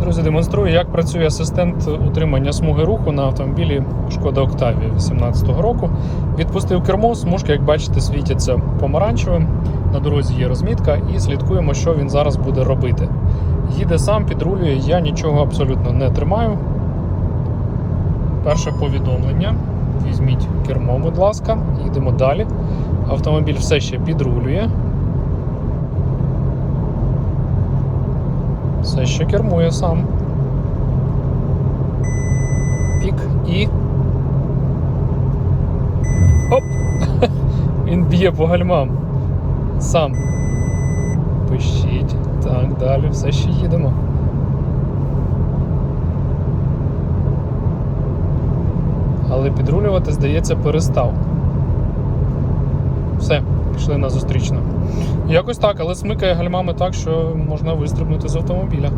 Друзі, демонструю, як працює асистент утримання смуги руху на автомобілі Шкода Octavia 2018 року. Відпустив кермо, смужки, як бачите, світяться помаранчевим. На дорозі є розмітка, і слідкуємо, що він зараз буде робити. Їде сам, підрулює, я нічого абсолютно не тримаю. Перше повідомлення. Візьміть кермо, будь ласка, їдемо далі. Автомобіль все ще підрулює. Все ще кермує сам. Пік і. Оп! Він б'є по гальмам. Сам. Пишіть. Так, далі, все ще їдемо. Але підрулювати, здається, перестав. Все, пішли на зустрічну. Якось так, але смикає гальмами так, що можна вистрибнути з автомобіля.